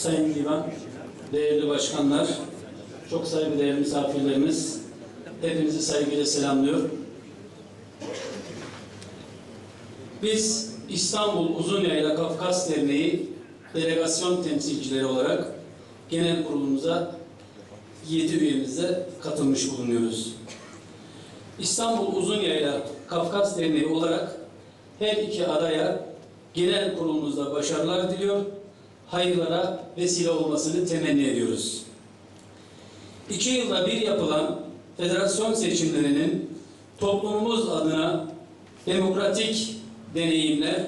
Sayın Divan, değerli başkanlar, çok saygıdeğer misafirlerimiz, hepinizi saygıyla selamlıyor. Biz İstanbul Uzun Yayla Kafkas Derneği delegasyon temsilcileri olarak genel kurulumuza 7 üyemizle katılmış bulunuyoruz. İstanbul Uzun Yayla Kafkas Derneği olarak her iki adaya genel kurulumuzda başarılar diliyor, hayırlara vesile olmasını temenni ediyoruz. İki yılda bir yapılan federasyon seçimlerinin toplumumuz adına demokratik deneyimler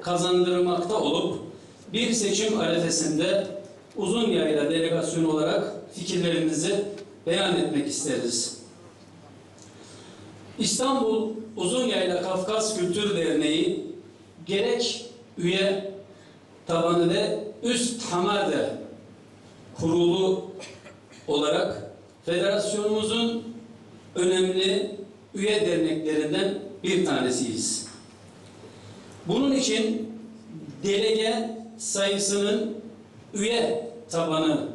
kazandırmakta olup bir seçim arefesinde uzun yayla delegasyonu olarak fikirlerimizi beyan etmek isteriz. İstanbul Uzun Yayla Kafkas Kültür Derneği gerek üye tabanı ve üst hamade kurulu olarak federasyonumuzun önemli üye derneklerinden bir tanesiyiz. Bunun için delege sayısının üye tabanı,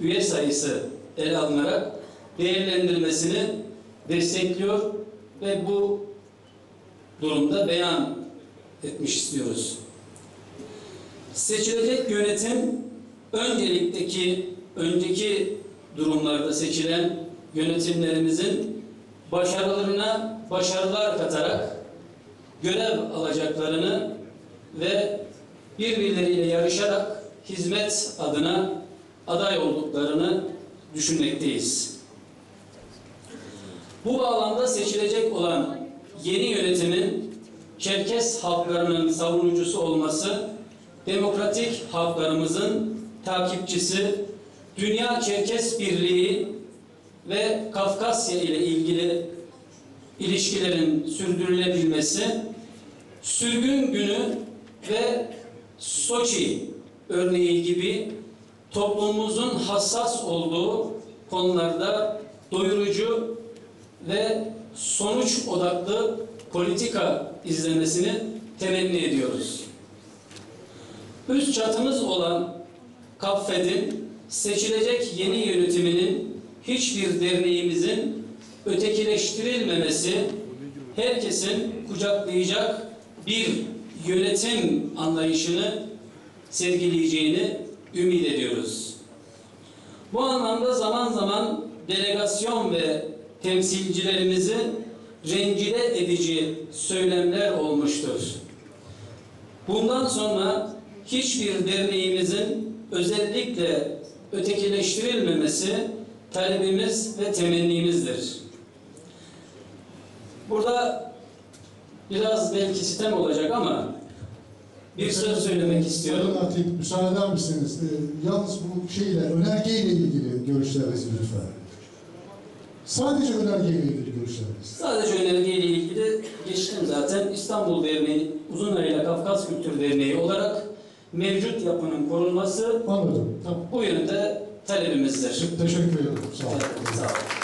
üye sayısı ele alınarak değerlendirilmesini destekliyor ve bu durumda beyan etmiş istiyoruz. Seçilecek yönetim öncelikteki önceki durumlarda seçilen yönetimlerimizin başarılarına başarılar katarak görev alacaklarını ve birbirleriyle yarışarak hizmet adına aday olduklarını düşünmekteyiz. Bu bağlamda seçilecek olan yeni yönetimin Çerkes halklarının savunucusu olması, demokratik halklarımızın takipçisi, Dünya Çerkes Birliği ve Kafkasya ile ilgili ilişkilerin sürdürülebilmesi, sürgün günü ve Soçi örneği gibi toplumumuzun hassas olduğu konularda doyurucu ve sonuç odaklı politika izlemesini temenni ediyoruz. Üst çatımız olan Kaffed'in seçilecek yeni yönetiminin hiçbir derneğimizin ötekileştirilmemesi, herkesin kucaklayacak bir yönetim anlayışını sergileyeceğini ümit ediyoruz. Bu anlamda zaman zaman delegasyon ve temsilcilerimizi rencide edici söylemler olmuştur. Bundan sonra hiçbir derneğimizin özellikle ötekileştirilmemesi talebimiz ve temennimizdir. Burada biraz belki sistem olacak ama bir söz söylemek istiyorum. Sayın Atik, müsaade eder misiniz? Ee, yalnız bu şeyle, önergeyle ilgili görüşlerinizi lütfen. Sadece önergeyle ilgili görüşleriniz. Sadece önergeyle ilgili geçtim zaten. İstanbul Derneği, Uzunayla Kafkas Kültür Derneği olarak mevcut yapının korunması Anladım. Tamam. bu yönde talebimizdir. Teşekkür ederim. Sağ olun. Sağ olun.